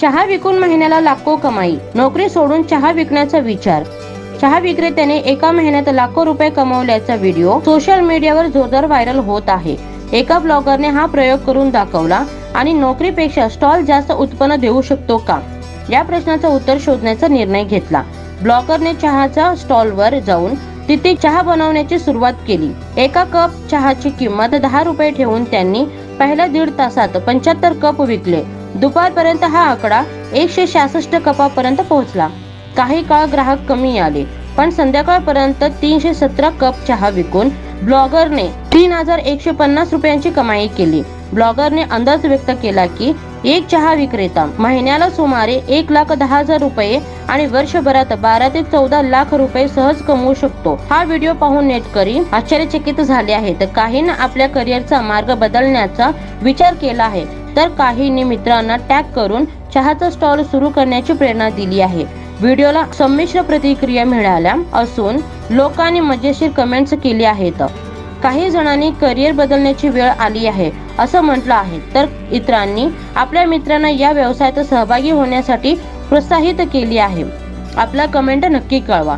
चहा विकून महिन्याला लाखो कमाई. नोकरी सोडून चहा विकण्याचा विचार. चहा विक्रेत्याने एका महिन्यात लाखो रुपये कमवल्याचा व्हिडिओ सोशल मीडियावर जोरदार व्हायरल होत आहे. एका ब्लॉगरने हा प्रयोग करून दाखवला आणि नोकरीपेक्षा स्टॉल जास्त उत्पन्न देऊ शकतो का? या प्रश्नाचं उत्तर शोधण्याचा निर्णय घेतला. ब्लॉगरने चहाच्या स्टॉलवर जाऊन तिथे चहा बनवण्याची सुरुवात केली. एका कप चहाची किंमत दहा रुपये ठेवून त्यांनी पहिल्या दीड तासात पंच्याहत्तर कप विकले. दुपारपर्यंत हा आकडा एकशे सहासष्ट कपापर्यंत पोहोचला. काही काळ ग्राहक कमी आले पण संध्याकाळपर्यंत तीनशे सतरा कप चहा विकून ब्लॉगरने तीन हजार एकशे पन्नास रुपयांची कमाई केली. ब्लॉगरने अंदाज व्यक्त केला की एक चहा विक्रेता महिन्याला सुमारे एक लाख दहा हजार रुपये आणि वर्षभरात बारा ते चौदा लाख रुपये सहज कमवू शकतो. हा व्हिडिओ पाहून नेटकरी आश्चर्यचकित झाले आहेत. काहींना आपल्या करिअरचा मार्ग बदलण्याचा विचार केला आहे. तर काहींनी मित्रांना टॅग करून चहाचा स्टॉल सुरू करण्याची प्रेरणा दिली आहे. व्हिडिओला संमिश्र प्रतिक्रिया मिळाल्या असून लोकांनी मजेशीर कमेंट्स केली आहेत. काही जणांनी करिअर बदलण्याची वेळ आली आहे असं म्हटलं आहे. तर इतरांनी आपल्या मित्रांना या व्यवसायात सहभागी होण्यासाठी प्रोत्साहित केली आहे. आपला कमेंट नक्की कळवा.